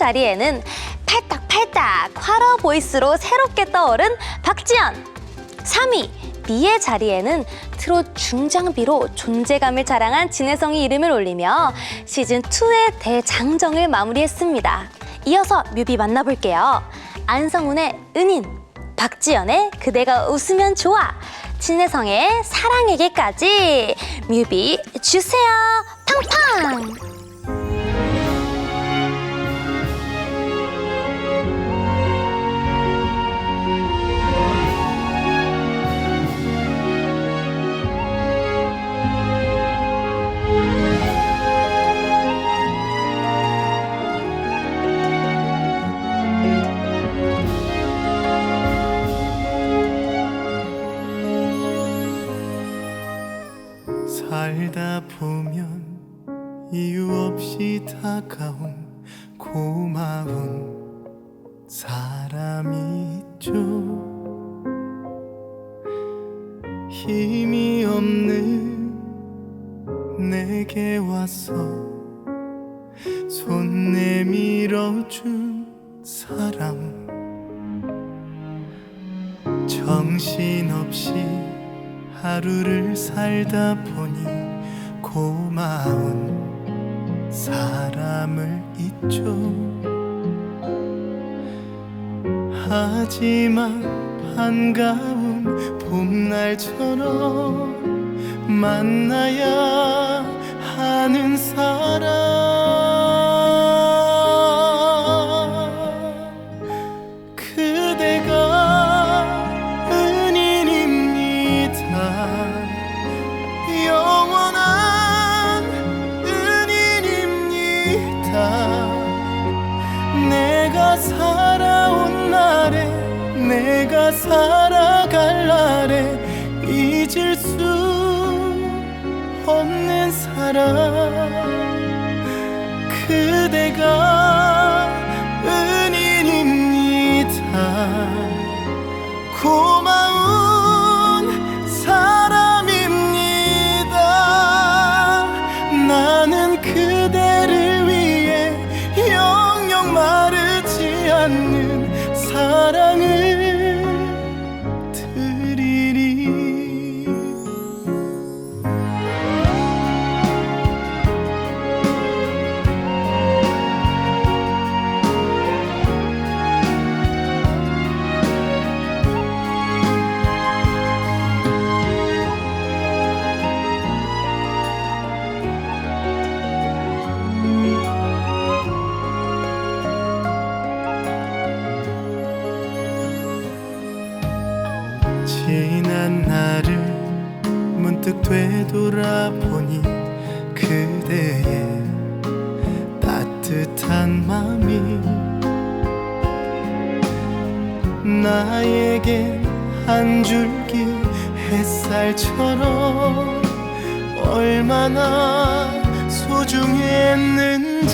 자리에는 팔딱팔딱 화러 보이스로 새롭게 떠오른 박지연 3위 미의 자리에는 트롯 중장비로 존재감을 자랑한 진혜성이 이름을 올리며 시즌2의 대장정을 마무리했습니다. 이어서 뮤비 만나볼게요. 안성훈의 은인, 박지연의 그대가 웃으면 좋아, 진혜성의 사랑에게까지 뮤비 주세요. 팡팡! 살다 보면 이유 없이 다가온 고마운 사람이 있죠. 힘이 없는 내게 와서 손 내밀어준 사람 정신없이 하루를 살다 보니 고마운 사람을 잊죠. 하지만 반가운 봄날처럼 만나야 하는 사람 살아온 날에 내가 살아갈 날에 잊을 수 없는 사람 그대가 않는 사랑을 지난 날을 문득 되돌아보니 그대의 따뜻한 마음이 나에게 한 줄기 햇살처럼 얼마나 소중했는지